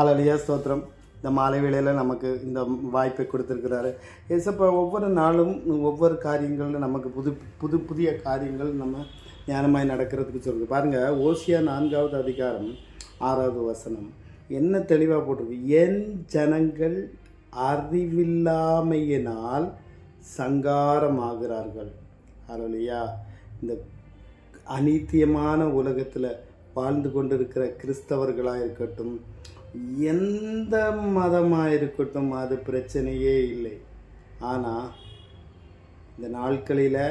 அலலியா ஸ்தோத்திரம். இந்த மாலை வேளையில் நமக்கு இந்த வாய்ப்பை கொடுத்துருக்கிறாரு. ஏசப்பா ஒவ்வொரு நாளும் ஒவ்வொரு காரியங்களில் நமக்கு புது புது புதிய காரியங்கள் நம்ம ஞானமாய் நடக்கிறதுக்கு சொல்லுங்கள் பாருங்கள் ஓசியா நான்காவது அதிகாரம் ஆறாவது வசனம். என்ன தெளிவாக போட்டிருக்கு? என் ஜனங்கள் அறிவில்லாமையினால் சங்காரமாகிறார்கள். ஹலலியா இந்த அநீத்தியமான உலகத்தில் வாழ்ந்து கொண்டிருக்கிற கிறிஸ்தவர்களாக இருக்கட்டும் எந்த மதமாக இருக்கட்டும் அது பிரச்சனையே இல்லை. ஆனால் இந்த நாட்களில்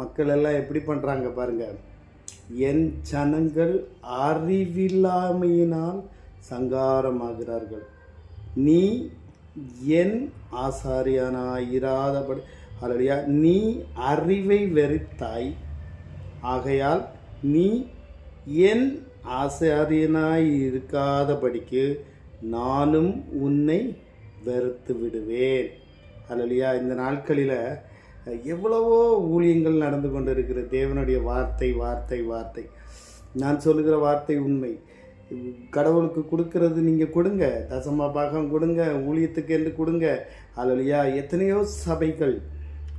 மக்கள் எல்லாம் எப்படி பண்ணுறாங்க பாருங்கள் என் ஜனங்கள் அறிவில்லாமையினால் சங்காரமாகிறார்கள். நீ என் ஆசாரியானாயிராதபடி அல்லடியா நீ அறிவை வெறித்தாய். ஆகையால் நீ என் ஆசாரியனாய் இருக்காதபடிக்கு நானும் உன்னை வெறுத்து விடுவேன். அல்லையா இந்த நாட்களில் எவ்வளவோ ஊழியங்கள் நடந்து கொண்டு இருக்கிற தேவனுடைய வார்த்தை வார்த்தை வார்த்தை. நான் சொல்லுகிற வார்த்தை உண்மை. கடவுளுக்கு கொடுக்கறது நீங்கள் கொடுங்க. தசமா பாகம் கொடுங்க. ஊழியத்துக்கு என்று கொடுங்க. அல்லையா எத்தனையோ சபைகள்.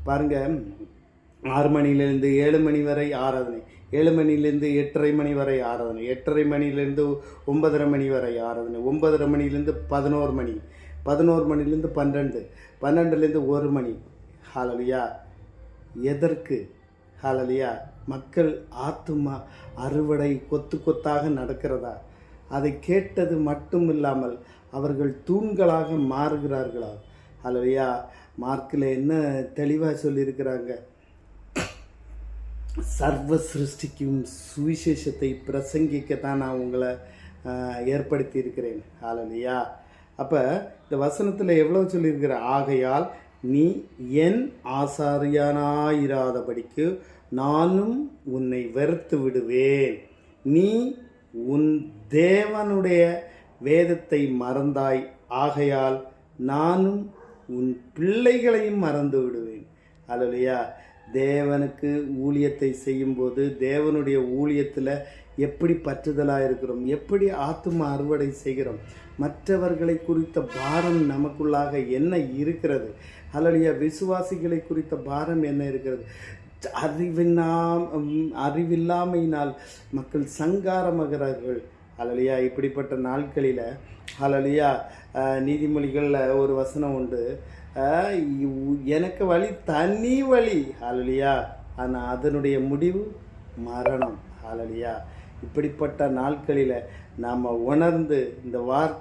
பாருங்கள் ஆறு மணிலேருந்து ஏழு மணி வரை ஆராதனை. ஏழு மணிலேருந்து எட்டரை மணி வரை ஆராதனை எட்டரை மணிலேருந்து ஒன்பதரை மணி வரை ஆராதனை ஒன்பதரை மணிலேருந்து பதினோரு மணி பதினோரு மணிலேருந்து பன்னெண்டு பன்னெண்டுலேருந்து ஒரு மணி. ஹாலலியா எதற்கு? ஹாலலியா மக்கள் ஆத்துமா அறுவடை கொத்து கொத்தாக நடக்கிறதா? அதை கேட்டது மட்டும் இல்லாமல் அவர்கள் தூண்களாக மாறுகிறார்களா? ஹலலியா மார்க்கில் என்ன தெளிவாக சொல்லியிருக்கிறாங்க? சர்வ சிருஷ்டிக்கும் சுவிசேஷத்தை பிரசங்கிக்கத்தான் நான் உங்களை ஏற்படுத்தி இருக்கிறேன் ஹalleluya அப்போ இந்த வசனத்தில் எவ்வளோ சொல்லியிருக்கிற? ஆகையால் நீ என் ஆசாரியானாயிராதபடிக்கு நானும் உன்னை வெறுத்து விடுவேன். நீ உன் தேவனுடைய வேதத்தை மறந்தாய். ஆகையால் நானும் உன் பிள்ளைகளையும் மறந்து விடுவேன். அல்லையா தேவனுக்கு ஊழியத்தை செய்யும்போது தேவனுடைய ஊழியத்தில் எப்படி பற்றுதலாக இருக்கிறோம் எப்படி ஆத்தும அறுவடை செய்கிறோம் மற்றவர்களை குறித்த பாரம் நமக்குள்ளாக என்ன இருக்கிறது? அல்லையா விசுவாசிகளை குறித்த பாரம் என்ன இருக்கிறது? அறிவினா அறிவில்லாமையினால் மக்கள் சங்காரமாகிறார்கள். அலலியா இப்படிப்பட்ட நாட்களில் அலலியா நீதிமொழிகளில் ஒரு வசனம் உண்டு. எனக்கு வழி தனி வழி. ஹாலலியா ஆனால் அதனுடைய முடிவு மரணம். ஹாலலியா இப்படிப்பட்ட நாட்களில் நாம் உணர்ந்து இந்த வார்த்தை